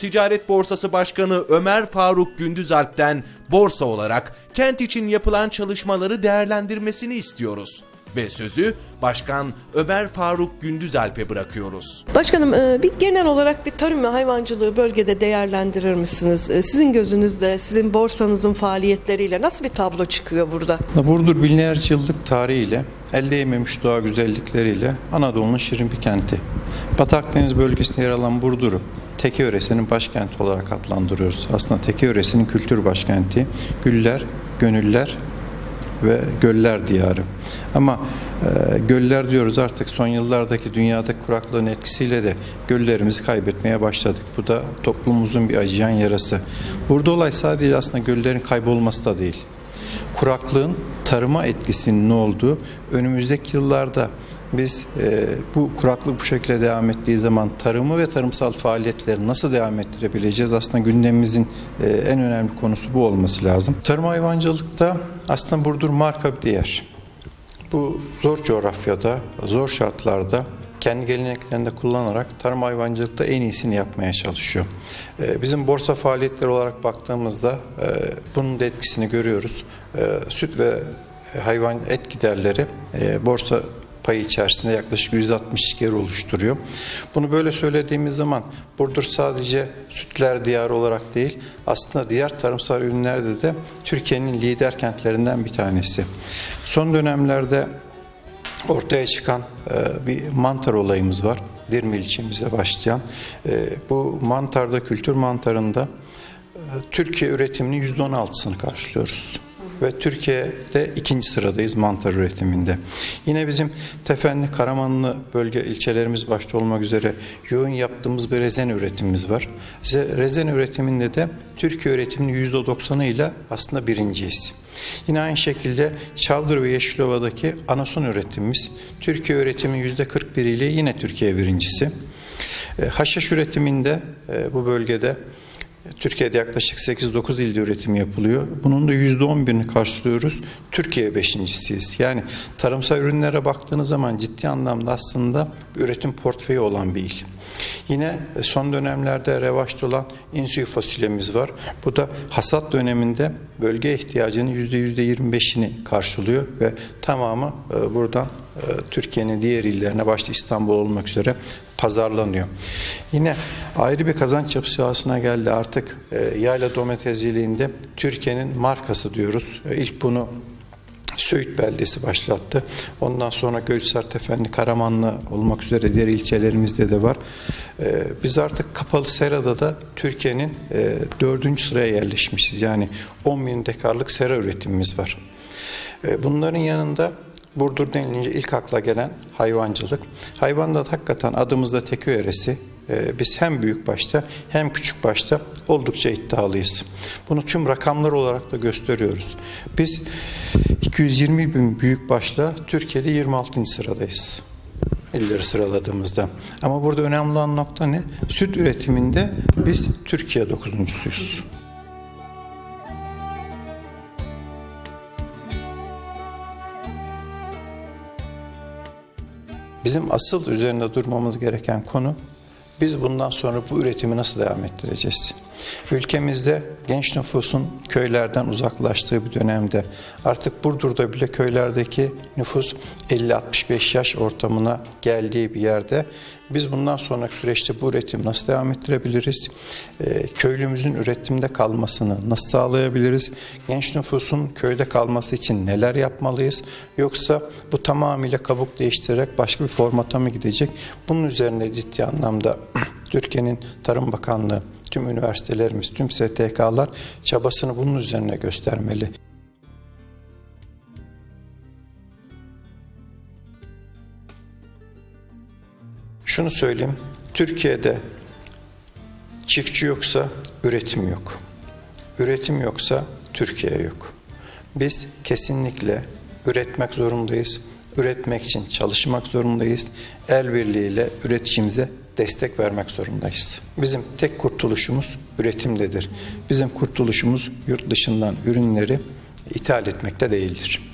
Ticaret Borsası Başkanı Ömer Faruk Gündüzalp'ten borsa olarak kent için yapılan çalışmaları değerlendirmesini istiyoruz. Ve sözü Başkan Ömer Faruk Gündüzalp'e bırakıyoruz. Başkanım e, bir genel olarak bir tarım ve hayvancılığı bölgede değerlendirir misiniz? E, Sizin gözünüzde, sizin borsanızın faaliyetleriyle nasıl bir tablo çıkıyor burada? Burdur binlerce yıllık tarihiyle, elde değmemiş doğa güzellikleriyle Anadolu'nun şirin bir kenti. Batı Akdeniz bölgesinde yer alan Burdur'u Teke yöresinin başkenti olarak adlandırıyoruz. Aslında Teke yöresinin kültür başkenti. Güller, gönüller ve göller diyarı. Ama e, göller diyoruz artık son yıllardaki dünyadaki kuraklığın etkisiyle de göllerimizi kaybetmeye başladık. Bu da toplumumuzun bir acıyan yarası. Burada olay sadece aslında göllerin kaybolması da değil kuraklığın tarıma etkisinin ne olduğu önümüzdeki yıllarda biz e, bu kuraklık bu şekilde devam ettiği zaman tarımı ve tarımsal faaliyetleri nasıl devam ettirebileceğiz? Aslında gündemimizin e, en önemli konusu bu olması lazım. Tarım hayvancılıkta aslında Burdur marka bir değer. Bu zor coğrafyada, zor şartlarda kendi geleneklerini de kullanarak tarım hayvancılıkta en iyisini yapmaya çalışıyor. Ee, Bizim borsa faaliyetleri olarak baktığımızda e, bunun da etkisini görüyoruz. Ee, Süt ve hayvan et giderleri e, borsa payı içerisinde yaklaşık 160 yer oluşturuyor. Bunu böyle söylediğimiz zaman Burdur sadece sütler diyarı olarak değil aslında diğer tarımsal ürünlerde de Türkiye'nin lider kentlerinden bir tanesi. Son dönemlerde ortaya çıkan e, bir mantar olayımız var. Dirmil ilçemize başlayan. E, bu mantarda, kültür mantarında e, Türkiye üretiminin %16'sını karşılıyoruz. Ve Türkiye'de ikinci sıradayız mantar üretiminde. Yine bizim Tefenli, Karamanlı bölge ilçelerimiz başta olmak üzere yoğun yaptığımız bir rezen üretimimiz var. Ze- Rezen üretiminde de Türkiye üretiminin %90'ı ile aslında birinciyiz. Yine aynı şekilde Çavdır ve Yeşilova'daki anason üretimimiz Türkiye üretimi %41 ile yine Türkiye birincisi. E, Haşhaş üretiminde e, bu bölgede Türkiye'de yaklaşık 8-9 ilde üretim yapılıyor. Bunun da %11'ini karşılıyoruz. Türkiye beşincisiyiz. Yani tarımsal ürünlere baktığınız zaman ciddi anlamda aslında üretim portföyü olan bir il. Yine e, son dönemlerde revaçta olan insüyü fasulyemiz var. Bu da hasat döneminde bölge ihtiyacının %25'ini karşılıyor ve tamamı e, buradan e, Türkiye'nin diğer illerine başta İstanbul olmak üzere pazarlanıyor. Yine ayrı bir kazanç yapısı aslına geldi. Artık e, yayla domatesciliğinde Türkiye'nin markası diyoruz. E, İlk bunu Söğüt beldesi başlattı. Ondan sonra Gölhisar, Tefenli, Karamanlı olmak üzere diğer ilçelerimizde de var. Ee, biz artık kapalı serada da Türkiye'nin e, dördüncü sıraya yerleşmişiz. Yani 10 bin dekarlık sera üretimimiz var. Ee, bunların yanında Burdur denilince ilk akla gelen hayvancılık. Hayvanda da hakikaten adımızda Teköy eresi. Ee, Biz hem büyük başta hem küçük başta oldukça iddialıyız. Bunu tüm rakamlar olarak da gösteriyoruz. Biz 220 bin büyük başla Türkiye'de 26. sıradayız illeri sıraladığımızda. Ama burada önemli olan nokta ne? Süt üretiminde biz Türkiye 9.suyuz. Bizim asıl üzerinde durmamız gereken konu biz bundan sonra bu üretimi nasıl devam ettireceğiz? Ülkemizde genç nüfusun köylerden uzaklaştığı bir dönemde artık Burdur'da bile köylerdeki nüfus 50-65 yaş ortamına geldiği bir yerde biz bundan sonraki süreçte bu üretimi nasıl devam ettirebiliriz? Ee, köylümüzün üretimde kalmasını nasıl sağlayabiliriz? Genç nüfusun köyde kalması için neler yapmalıyız? Yoksa bu tamamıyla kabuk değiştirerek başka bir formata mı gidecek? Bunun üzerine ciddi anlamda Türkiye'nin Tarım Bakanlığı, tüm üniversitelerimiz, tüm STK'lar çabasını bunun üzerine göstermeli. Şunu söyleyeyim, Türkiye'de çiftçi yoksa üretim yok. Üretim yoksa Türkiye yok. Biz kesinlikle üretmek zorundayız. Üretmek için çalışmak zorundayız. El birliğiyle üreticimize destek vermek zorundayız. Bizim tek kurtuluşumuz üretimdedir. Bizim kurtuluşumuz yurt dışından ürünleri ithal etmekte değildir.